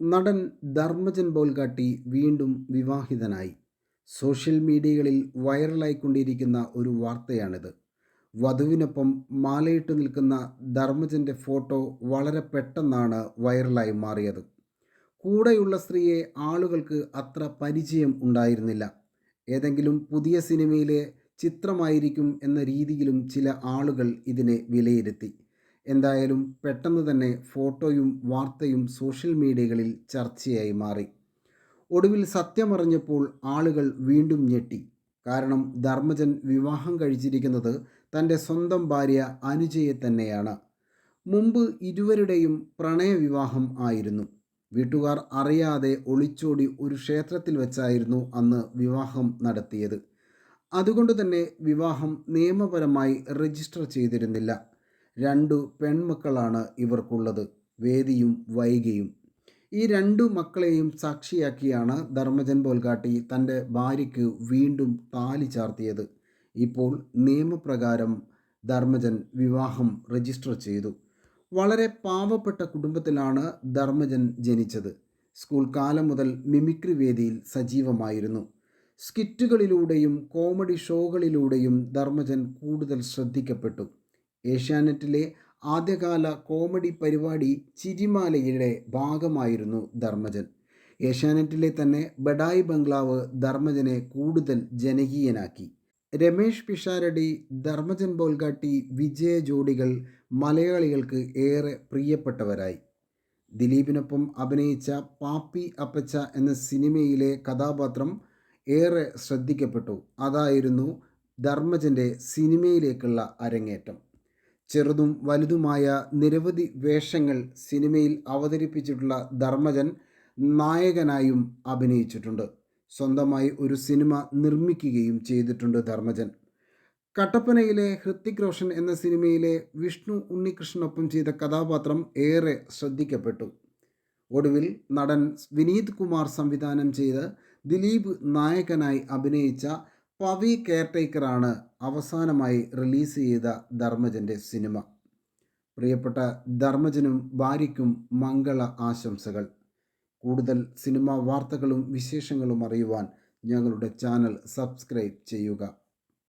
നടൻ ധർമ്മജൻ ബോൽഗാട്ടി വീണ്ടും വിവാഹിതനായി. സോഷ്യൽ മീഡിയകളിൽ വൈറലായിക്കൊണ്ടിരിക്കുന്ന ഒരു വാർത്തയാണിത്. വധുവിനൊപ്പം മാലയിട്ട് നിൽക്കുന്ന ധർമ്മജന്റെ ഫോട്ടോ വളരെ പെട്ടെന്നാണ് വൈറലായി മാറിയത്. കൂടെയുള്ള സ്ത്രീയെ ആളുകൾക്ക് അത്ര പരിചയം ഉണ്ടായിരുന്നില്ല. ഏതെങ്കിലും പുതിയ സിനിമയിലെ ചിത്രമായിരിക്കും എന്ന രീതിയിലും ചില ആളുകൾ ഇതിനെ വിലയിരുത്തി. എന്തായാലും പെട്ടെന്ന് തന്നെ ഫോട്ടോയും വാർത്തയും സോഷ്യൽ മീഡിയകളിൽ ചർച്ചയായി മാറി. ഒടുവിൽ സത്യമറിഞ്ഞപ്പോൾ ആളുകൾ വീണ്ടും ഞെട്ടി. കാരണം ധർമ്മജൻ വിവാഹം കഴിച്ചിരിക്കുന്നത് തന്റെ സ്വന്തം ഭാര്യ അനുജയെ തന്നെയാണ്. മുമ്പ് ഇരുവരുടെയും പ്രണയവിവാഹം ആയിരുന്നു. വീട്ടുകാർ അറിയാതെ ഒളിച്ചോടി ഒരു ക്ഷേത്രത്തിൽ വെച്ചായിരുന്നു അന്ന് വിവാഹം നടത്തിയത്. അതുകൊണ്ട് തന്നെ വിവാഹം നിയമപരമായി രജിസ്റ്റർ ചെയ്തിരുന്നില്ല. രണ്ടു പെൺമക്കളാണ് ഇവർക്കുള്ളത്. വേദിയും വൈകിയും. ഈ രണ്ടു മക്കളെയും സാക്ഷിയാക്കിയാണ് ധർമ്മജൻ ബോൽഗാട്ടി തന്റെ ഭാര്യയ്ക്ക് വീണ്ടും താലി ചാർത്തിയത്. ഇപ്പോൾ നിയമപ്രകാരം ധർമ്മജൻ വിവാഹം രജിസ്റ്റർ ചെയ്തു. വളരെ പാവപ്പെട്ട കുടുംബത്തിലാണ് ധർമ്മജൻ ജനിച്ചത്. സ്കൂൾ കാലം മുതൽ മിമിക്രി വേദിയിൽ സജീവമായിരുന്നു. സ്കിറ്റുകളിലൂടെയും കോമഡി ഷോകളിലൂടെയും ധർമ്മജൻ കൂടുതൽ ശ്രദ്ധിക്കപ്പെട്ടു. ഏഷ്യാനെറ്റിലെ ആദ്യകാല കോമഡി പരിപാടി ചിരിമാലയുടെ ഭാഗമായിരുന്നു ധർമ്മജൻ. ഏഷ്യാനെറ്റിലെ തന്നെ ബഡായി ബംഗ്ലാവ് ധർമ്മജനെ കൂടുതൽ ജനകീയനാക്കി. രമേഷ് പിഷാരടി ധർമ്മജൻ ബോൽഗാട്ടി വിജയ ജോഡികൾ മലയാളികൾക്ക് ഏറെ പ്രിയപ്പെട്ടവരായി. ദിലീപിനൊപ്പം അഭിനയിച്ച പാപ്പി അപ്പച്ച എന്ന സിനിമയിലെ കഥാപാത്രം ഏറെ ശ്രദ്ധിക്കപ്പെട്ടു. അതായിരുന്നു ധർമ്മജന്റെ സിനിമയിലേക്കുള്ള അരങ്ങേറ്റം. ചെറുതും വലുതുമായ നിരവധി വേഷങ്ങൾ സിനിമയിൽ അവതരിപ്പിച്ചിട്ടുള്ള ധർമ്മജൻ നായകനായും അഭിനയിച്ചിട്ടുണ്ട്. സ്വന്തമായി ഒരു സിനിമ നിർമ്മിക്കുകയും ചെയ്തിട്ടുണ്ട് ധർമ്മജൻ. കട്ടപ്പനയിലെ ഹൃത്തിക് റോഷൻ എന്ന സിനിമയിലെ വിഷ്ണു ഉണ്ണികൃഷ്ണനൊപ്പം ചെയ്ത കഥാപാത്രം ഏറെ ശ്രദ്ധിക്കപ്പെട്ടു. ഒടുവിൽ നടൻ വിനീത് കുമാർ സംവിധാനം ചെയ്ത് ദിലീപ് നായകനായി അഭിനയിച്ച പവി കെയർടേക്കറാണ് അവസാനമായി റിലീസ് ചെയ്ത ധർമ്മജന്റെ സിനിമ. പ്രിയപ്പെട്ട ധർമ്മജനും ഭാര്യയ്ക്കും മംഗള ആശംസകൾ. കൂടുതൽ സിനിമാ വാർത്തകളും വിശേഷങ്ങളും അറിയുവാൻ ഞങ്ങളുടെ ചാനൽ സബ്സ്ക്രൈബ് ചെയ്യുക.